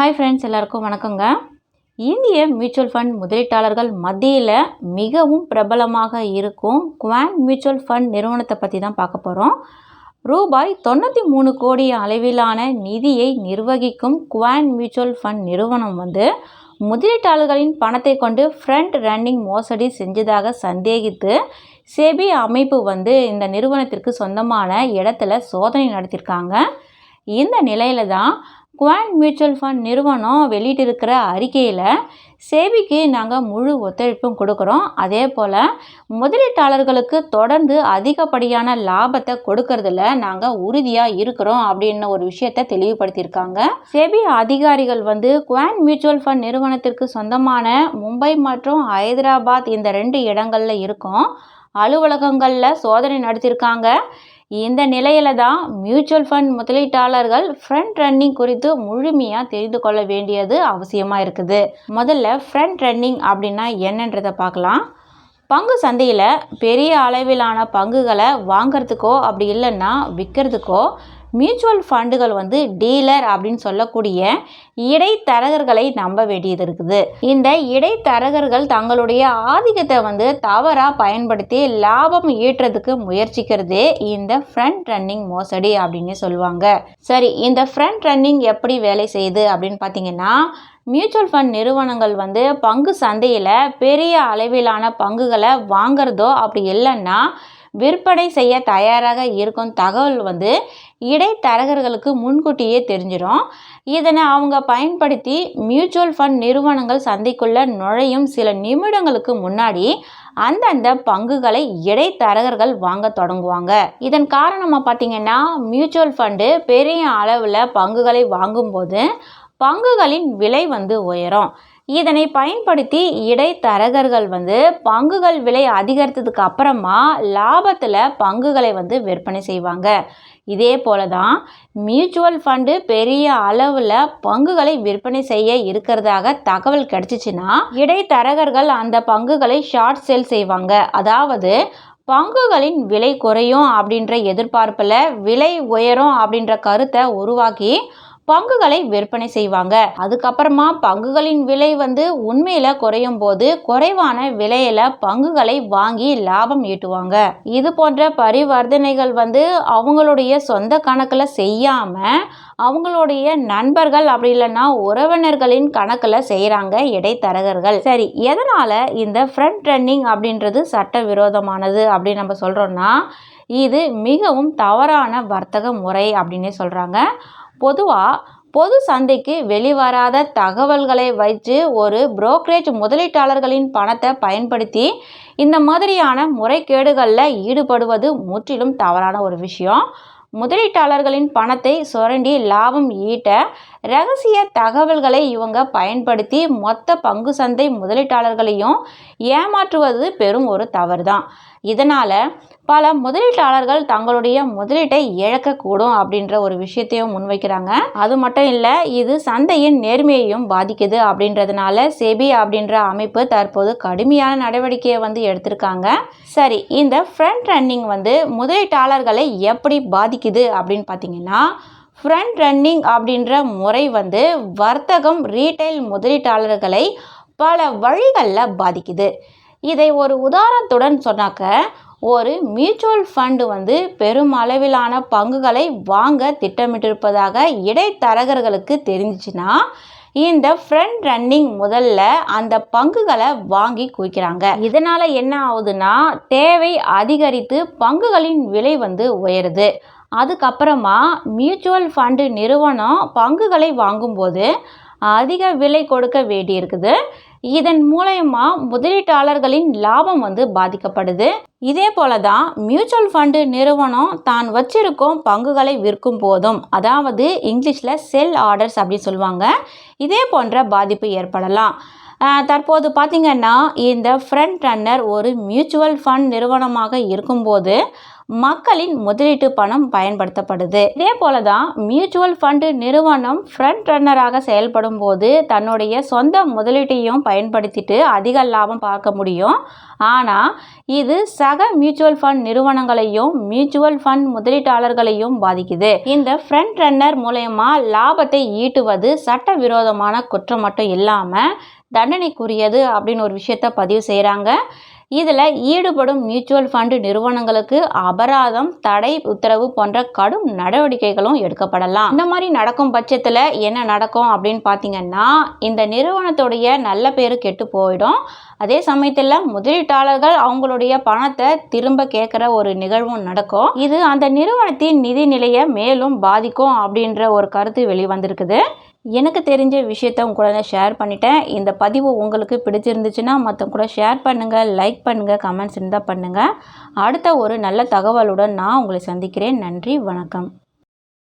Hi friends எல்லாருக்கும் வணக்கங்க. இந்திய மியூச்சுவல் ஃபண்ட் முதலீட்டாளர்கள் மத்தியில் மிகவும் பிரபலமாக இருக்கும் குவான் மியூச்சுவல் ஃபண்ட் நிறுவனத்தை பற்றி தான் பார்க்க போகிறோம் ரூபாய் தொண்ணூற்றி மூணு கோடி அளவிலான நிதியை நிர்வகிக்கும் குவான் மியூச்சுவல் ஃபண்ட் நிறுவனம் வந்து முதலீட்டாளர்களின் பணத்தை கொண்டு ஃப்ரண்ட் ரன்னிங் மோசடி செஞ்சதாக சந்தேகித்து செபி அமைப்பு வந்து இந்த நிறுவனத்திற்கு சொந்தமான இடத்துல சோதனை நடத்தியிருக்காங்க இந்த நிலையில தான் குவான் மியூச்சுவல் ஃபண்ட் நிறுவனம் வெளியிட்டிருக்கிற அறிக்கையில் சேபிக்கு நாங்கள் முழு ஒத்துழைப்பும் கொடுக்குறோம். அதே போல் முதலீட்டாளர்களுக்கு தொடர்ந்து அதிகப்படியான லாபத்தை கொடுக்கறதுல நாங்கள் உறுதியாக இருக்கிறோம் அப்படின்னு ஒரு விஷயத்தை தெளிவுபடுத்தியிருக்காங்க. செபி அதிகாரிகள் வந்து குவான் மியூச்சுவல் ஃபண்ட் நிறுவனத்திற்கு சொந்தமான மும்பை மற்றும் ஹைதராபாத் இந்த ரெண்டு இடங்களில் இருக்கும். அலுவலகங்களில் சோதனை நடத்தியிருக்காங்க. இந்த நிலையில தான் மியூச்சுவல் ஃபண்ட் முதலீட்டாளர்கள் ஃப்ரண்ட் ரன்னிங் குறித்து முழுமையாக தெரிந்து கொள்ள வேண்டியது அவசியமாக இருக்குது. முதல்ல ஃப்ரண்ட் ரன்னிங் அப்படின்னா என்னன்றதை பார்க்கலாம். பங்கு சந்தையில் பெரிய அளவிலான பங்குகளை வாங்கிறதுக்கோ அப்படி இல்லைன்னா விற்கிறதுக்கோ மியூச்சுவல் ஃபண்டுகள் வந்து டீலர் அப்படின்னு சொல்லக்கூடிய இடைத்தரகர்களை நம்ப வேண்டியது இருக்குது. இந்த இடைத்தரகர்கள் தங்களுடைய ஆதிக்கத்தை வந்து தவறாக பயன்படுத்தி லாபம் ஈட்டுறதுக்கு முயற்சிக்கிறதே இந்த ஃப்ரண்ட் ரன்னிங் மோசடி அப்படின்னு சொல்லுவாங்க. சரி இந்த ஃப்ரண்ட் ரன்னிங் எப்படி வேலை செய்யுது அப்படின்னு பார்த்தீங்கன்னா மியூச்சுவல் ஃபண்ட் நிறுவனங்கள் வந்து பங்கு சந்தையில் பெரிய அளவிலான பங்குகளை வாங்குறதோ அப்படி இல்லைன்னா விற்பனை செய்ய தயாராக இருக்கும் தகவல் வந்து இடைத்தரகர்களுக்கு முன்கூட்டியே தெரிஞ்சிடும். இதனை அவங்க பயன்படுத்தி மியூச்சுவல் ஃபண்ட் நிறுவனங்கள் சந்தைக்குள்ள நுழையும் சில நிமிடங்களுக்கு முன்னாடி அந்தந்த பங்குகளை இடைத்தரகர்கள் வாங்க தொடங்குவாங்க. இதன் காரணமாக பார்த்தீங்கன்னா மியூச்சுவல் ஃபண்டு பெரிய அளவில் பங்குகளை வாங்கும்போது பங்குகளின் விலை வந்து உயரும். இதனை பயன்படுத்தி இடைத்தரகர்கள் வந்து பங்குகள் விலை அதிகரித்ததுக்கு அப்புறமா லாபத்தில் பங்குகளை வந்து விற்பனை செய்வாங்க. இதே போல தான் மியூச்சுவல் ஃபண்டு பெரிய அளவில் பங்குகளை விற்பனை செய்ய இருக்கிறதாக தகவல் கிடச்சிச்சின்னா இடைத்தரகர்கள் அந்த பங்குகளை ஷார்ட் சேல் செய்வாங்க. அதாவது பங்குகளின் விலை குறையும் அப்படின்ற எதிர்பார்ப்பில் விலை உயரும் அப்படின்ற கருத்தை உருவாக்கி பங்குகளை விற்பனை செய்வாங்க. அதுக்கப்புறமா பங்குகளின் விலை வந்து உண்மையில் குறையும் போது குறைவான விலையில பங்குகளை வாங்கி லாபம் ஈட்டுவாங்க. இது போன்ற பரிவர்த்தனைகள் வந்து அவங்களுடைய சொந்த கணக்கில் செய்யாம அவங்களுடைய நண்பர்கள் அப்படி இல்லைன்னா உறவினர்களின் கணக்கில் செய்கிறாங்க இடைத்தரகர்கள். சரி எதனால் இந்த ஃப்ரண்ட் ரன்னிங் அப்படின்றது சட்ட விரோதமானது அப்படின்னு நம்ம சொல்கிறோன்னா இது மிகவும் தவறான வர்த்தக முறை அப்படின்னே சொல்கிறாங்க பொதுவாக பொது சந்தைக்கு வெளிவராத தகவல்களை வைத்து ஒரு புரோக்கரேஜ் முதலீட்டாளர்களின் பணத்தை பயன்படுத்தி இந்த மாதிரியான முறைகேடுகளில் ஈடுபடுவது முற்றிலும் தவறான ஒரு விஷயம். முதலீட்டாளர்களின் பணத்தை சுரண்டி லாபம் ஈட்ட ரகசிய தகவல்களை இவங்க பயன்படுத்தி மொத்த பங்கு சந்தை முதலீட்டாளர்களையும் ஏமாற்றுவது பெரும் ஒரு தவறு தான் இதனால் பல முதலீட்டாளர்கள் தங்களுடைய முதலீட்டை இழக்கக்கூடும் அப்படின்ற ஒரு விஷயத்தையும் முன்வைக்கிறாங்க. அது மட்டும் இல்லை இது சந்தையின் நேர்மையையும் பாதிக்குது அப்படின்றதுனால செபி அப்படின்ற அமைப்பு தற்போது கடுமையான நடவடிக்கையை வந்து எடுத்திருக்காங்க. சரி இந்த ஃப்ரண்ட் ரன்னிங் வந்து முதலீட்டாளர்களை எப்படி பாதிக்குது அப்படின்னு பார்த்தீங்கன்னா ஃப்ரண்ட் ரன்னிங் அப்படின்ற முறை வந்து வர்த்தகம் ரீட்டைல் முதலீட்டாளர்களை பல வழிகளில் பாதிக்குது. இதை ஒரு உதாரணத்துடன் சொன்னாக்க ஒரு மியூச்சுவல் ஃபண்டு வந்து பெரும் அளவிலான பங்குகளை வாங்க திட்டமிட்டிருப்பதாக இடைத்தரகர்களுக்கு தெரிஞ்சிச்சுன்னா இந்த ஃப்ரண்ட் ரன்னிங் முதல்ல அந்த பங்குகளை வாங்கி குவிக்கிறாங்க. இதனால் என்ன ஆகுதுன்னா தேவை அதிகரித்து பங்குகளின் விலை வந்து உயருது. அதுக்கப்புறமா மியூச்சுவல் ஃபண்டு நிறுவனம் பங்குகளை வாங்கும்போது அதிக விலை கொடுக்க வேண்டியிருக்குது. இதன் மூலயமா முதலீட்டாளர்களின் லாபம் வந்து பாதிக்கப்படுது. இதே போல தான் மியூச்சுவல் ஃபண்டு நிறுவனம் தான் வச்சிருக்கும் பங்குகளை விற்கும் போதும் அதாவது இங்கிலீஷில் செல் ஆர்டர்ஸ் அப்படின்னு சொல்லுவாங்க. இதே போன்ற பாதிப்பு ஏற்படலாம். தற்போது பார்த்திங்கன்னா இந்த ஃப்ரண்ட் ரன்னர் ஒரு மியூச்சுவல் ஃபண்ட் நிறுவனமாக இருக்கும்போது மக்களின் முதலீட்டு பணம் பயன்படுத்தப்படுது. இதே போல தான் மியூச்சுவல் ஃபண்டு நிறுவனம் ஃப்ரண்ட் ரன்னராக செயல்படும் போது தன்னுடைய சொந்த முதலீட்டையும் பயன்படுத்திட்டு அதிக லாபம் பார்க்க முடியும். ஆனால் இது சக மியூச்சுவல் ஃபண்ட் நிறுவனங்களையும் மியூச்சுவல் ஃபண்ட் முதலீட்டாளர்களையும் பாதிக்குது. இந்த ஃப்ரண்ட் ரன்னர் மூலயமா லாபத்தை ஈட்டுவது சட்டவிரோதமான குற்றம் மட்டும் இல்லாமல் தண்டனைக்குரியது அப்படின்னு ஒரு விஷயத்த பதிவு செய்கிறாங்க இதில் ஈடுபடும் மியூச்சுவல் ஃபண்டு நிறுவனங்களுக்கு அபராதம் தடை உத்தரவு போன்ற கடும் நடவடிக்கைகளும் எடுக்கப்படலாம். இந்த மாதிரி நடக்கும் பட்சத்தில் என்ன நடக்கும் அப்படின்னு பார்த்தீங்கன்னா இந்த நிறுவனத்துடைய நல்ல பேர் கெட்டு போயிடும். அதே சமயத்தில் முதலீட்டாளர்கள் அவங்களுடைய பணத்தை திரும்ப கேட்குற ஒரு நிகழ்வும் நடக்கும். இது அந்த நிறுவனத்தின் நிதி நிலையை மேலும் பாதிக்கும் அப்படின்ற ஒரு கருத்து வெளிவந்திருக்குது. எனக்கு தெரிஞ்ச விஷயத்த உங்க கூட ஷேர் பண்ணிட்டேன். இந்த பதிவு உங்களுக்கு பிடிச்சிருந்துச்சுன்னா மற்றவங்க கூட ஷேர் பண்ணுங்கள் லைக் பண்ணுங்கள் கமெண்ட்ஸ் இருந்தால் பண்ணுங்கள் அடுத்த ஒரு நல்ல தகவலுடன் நான் உங்களை சந்திக்கிறேன். நன்றி வணக்கம்.